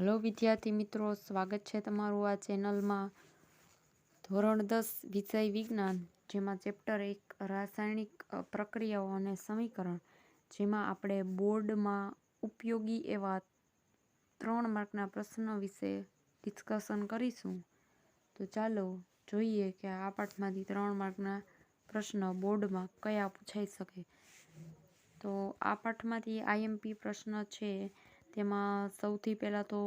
Hello વિદ્યાર્થી મિત્રો, સ્વાગત છે તમારું આ ચેનલમાં. ધોરણ દસ, વિષય વિજ્ઞાન, જેમાં ચેપ્ટર એક, રાસાયણિક પ્રક્રિયાઓ અને સમીકરણ, જેમાં આપણે બોર્ડમાં ઉપયોગી એવા ત્રણ માર્કના પ્રશ્નો વિશે ડિસ્કશન કરીશું. તો ચાલો જોઈએ કે આ પાઠમાંથી ત્રણ માર્કના પ્રશ્ન બોર્ડમાં કયા પૂછાઈ શકે. તો આ પાઠમાંથી આઈએમપી પ્રશ્ન છે તેમાં સૌથી પહેલાં તો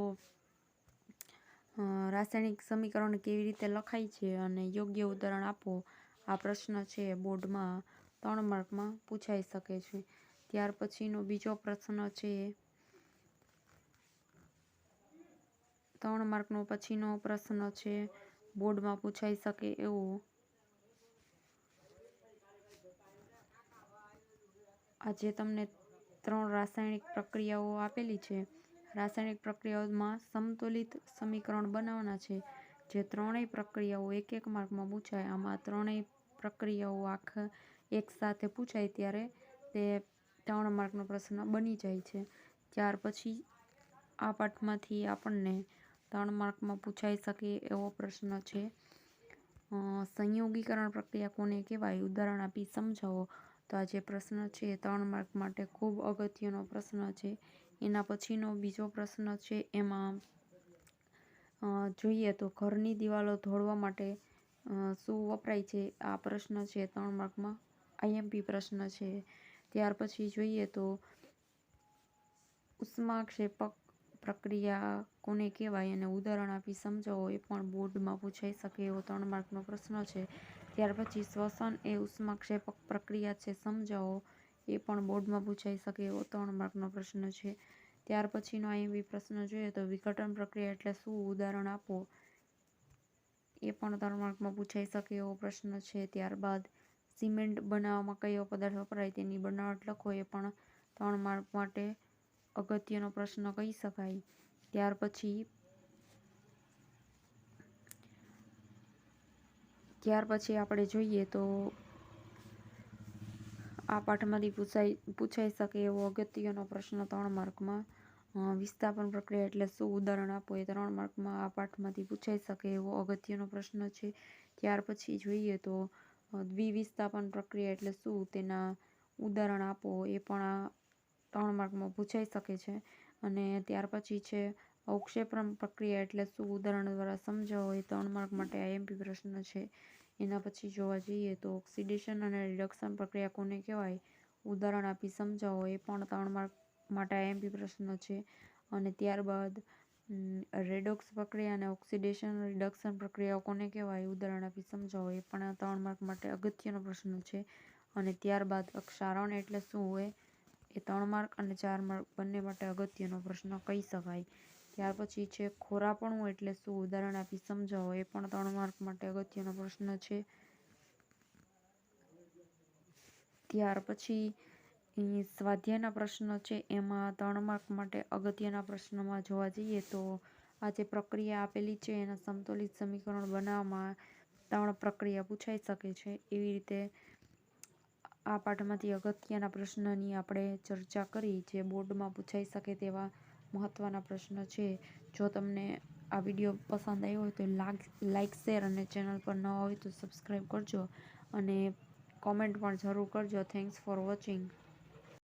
રાસાયણિક સમીકરણ કેવી રીતે લખાય છે અને યોગ્ય ઉદાહરણ આપો. આ પ્રશ્ન છે બોર્ડમાં ત્રણ માર્કમાં પૂછાઈ શકે છે. ત્યાર પછીનો બીજો પ્રશ્ન છે, ત્રણ માર્કનો પછીનો પ્રશ્ન છે, બોર્ડમાં પૂછાઈ શકે એવો. આજે તમને ત્રણ રાસાયણિક પ્રક્રિયાઓ આપેલી છે. રાસાયણિક પ્રક્રિયાઓમાં સમતુલિત સમીકરણ બનાવવાના છે, જે ત્રણેય પ્રક્રિયાઓ એક એક માર્કમાં પૂછાય. આમાં ત્રણેય પ્રક્રિયાઓ આખ એક સાથે પૂછાય ત્યારે તે ત્રણ માર્કનો પ્રશ્ન બની જાય છે. ત્યાર પછી આ પાઠમાંથી આપણને ત્રણ માર્કમાં પૂછાઈ શકે એવો પ્રશ્ન છે. સંયોગીકરણ પ્રક્રિયા કોને કહેવાય? ઉદાહરણ આપી સમજાવો. તો આ જે પ્રશ્ન છે એ ત્રણ માર્ક માટે ખૂબ અગત્યનો પ્રશ્ન છે. એના પછીનો બીજો પ્રશ્ન છે એમાં જોઈએ તો ઘરની દિવાલો ધોળવા માટે શું વપરાય છે? આ પ્રશ્ન છે ત્રણ માર્કમાં. આઈએમપી પ્રશ્ન છે. ત્યાર પછી જોઈએ તો ઉષ્માક્ષેપક પ્રક્રિયા કોને કહેવાય અને ઉદાહરણ આપી સમજાવો એ પણ બોર્ડમાં પૂછાઈ શકે એવો ત્રણ માર્કનો પ્રશ્ન છે. ત્યાર પછી શ્વસન એ ઉષ્માક્ષેપક પ્રક્રિયા છે, સમજાવો એ પણ બોર્ડમાં પૂછાઈ શકે એવો ત્રણ માર્કનો પ્રશ્ન છે. ત્યાર પછીનો આઈએમપી પ્રશ્ન જોઈએ તો વિઘટન પ્રક્રિયા એટલે શું? ઉદાહરણ આપો. એ પણ ત્રણ માર્કમાં પૂછાઈ શકે એવો પ્રશ્ન છે. ત્યારબાદ સિમેન્ટ બનાવવામાં કયો પદાર્થ વપરાય તેની બનાવટ લખો. એ પણ ત્રણ માર્ક માટે અગત્યનો પ્રશ્ન કહી શકાય. ત્યાર પછી ત્યાર પછી આપણે જોઈએ તો આ પાઠમાંથી પૂછાઈ પૂછાઈ શકે એવો અગત્યનો પ્રશ્ન ત્રણ માર્કમાં. વિસ્થાપન પ્રક્રિયા એટલે શું? ઉદાહરણ આપો, એ ત્રણ માર્કમાં આ પાઠમાંથી પૂછાઈ શકે એવો અગત્યનો પ્રશ્ન છે. ત્યાર પછી જોઈએ તો દ્વિવિસ્થાપન પ્રક્રિયા એટલે શું? તેના ઉદાહરણ આપો, એ પણ આ ત્રણ માર્કમાં પૂછાઈ શકે છે અને ત્યાર પછી છે અવક્ષેપણ પ્રક્રિયા એટલે શું? ઉદાહરણ દ્વારા સમજાવો. એ ત્રણ માર્ક માટે આઈએમપી પ્રશ્ન છે. એના પછી જોવા જઈએ તો ઓક્સિડેશન અને રિડક્શન પ્રક્રિયા કોને કહેવાય? ઉદાહરણ આપી સમજાવો. એ પણ ત્રણ માર્ક માટે આઈએમપી પ્રશ્ન છે. અને ત્યારબાદ રેડોક્સ પ્રક્રિયા અને ઓક્સિડેશન રિડક્શન પ્રક્રિયાઓ કોને કહેવાય? ઉદાહરણ આપી સમજાવો. એ પણ ત્રણ માર્ક માટે અગત્યનો પ્રશ્ન છે. અને ત્યારબાદ ક્ષારણ એટલે શું હોય? એ ત્રણ માર્ક અને ચાર માર્ક બંને માટે અગત્યનો પ્રશ્ન કહી શકાય. ત્યાર પછી છે, ખોરાપણું એટલે શું? ઉદાહરણ આપી સમજાવો. એ પણ ત્રણ માર્ક માટે અગત્યનો પ્રશ્ન છે. ત્યાર પછી સ્વાધ્યાયના પ્રશ્ન છે. એમાં ત્રણ માર્ક માટે અગત્યના પ્રશ્નમાં જોવા જઈએ તો આ જે પ્રક્રિયા આપેલી છે. એના સંતુલિત સમીકરણ બનાવવામાં ત્રણ પ્રક્રિયા પૂછાઈ શકે છે. એવી રીતે આ પાઠમાંથી અગત્યના પ્રશ્નની આપણે ચર્ચા કરી, જે બોર્ડમાં પૂછાઈ શકે તેવા મહત્ત્વના પ્રશ્ન છે. જો તમને આ વીડિયો પસંદ આવ્યો હોય તો લાઈક, શેર અને ચેનલ પર ન હોય તો સબસ્ક્રાઈબ કરજો અને કોમેન્ટ પણ જરૂર કરજો. Thanks for watching.